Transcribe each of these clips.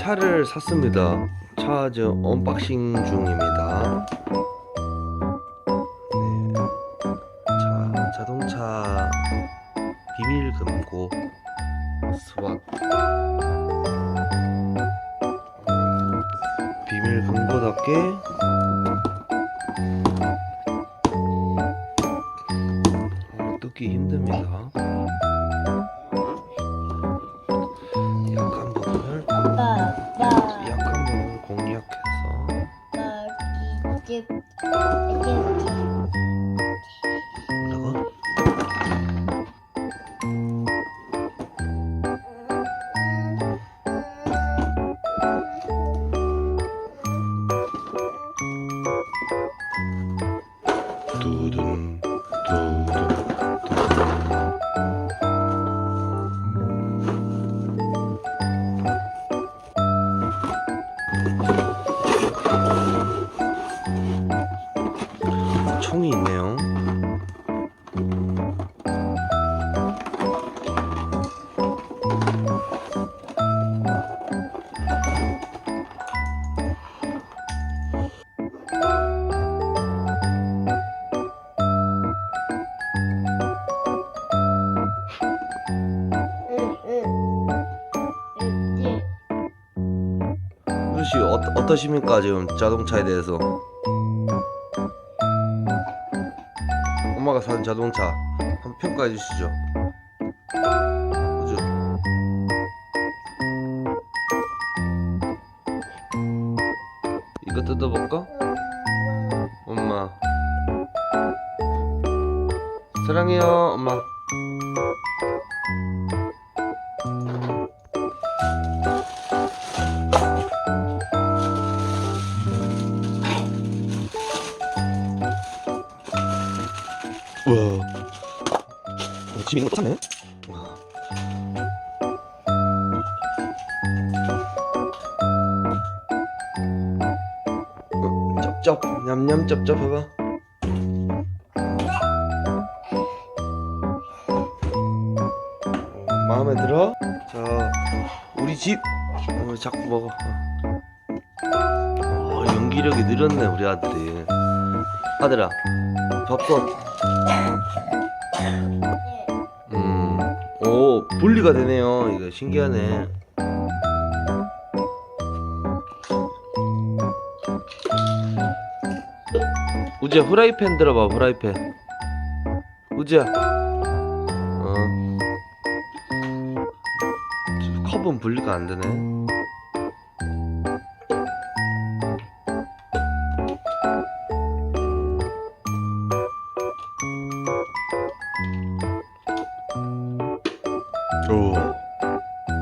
차를 샀습니다. 차 지금 언박싱 중입니다. 네. 자, 자동차 비밀 금고 스왓 비밀 금고답게 어, 뜯기 힘듭니다. 이제, 총이 있네요. 루시 어, 어떠십니까 지금 자동차에 대해서? 엄마가 산 자동차 한번 평가해 주시죠. 그죠? 이거 뜯어볼까? 엄마 사랑해요 엄마 우와 어, 집에 있는 거 찾네? 어, 쩝쩝. 냠냠 쩝쩝 해봐. 어, 마음에 들어? 자 우리 집. 어, 자꾸 먹어. 어, 연기력이 늘었네 우리 아들이. 아들아 밥솥 음, 오, 분리가 되네요. 이거 신기하네. 우지야, 후라이팬 들어봐, 후라이팬. 우지야. 어. 저 컵은 분리가 안 되네.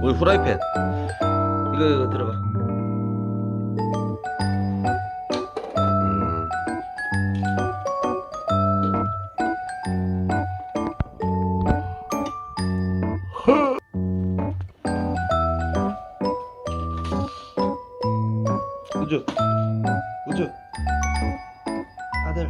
우리 후라이팬. 이거, 이거 들어가. 음. 우주. 우주. 아들.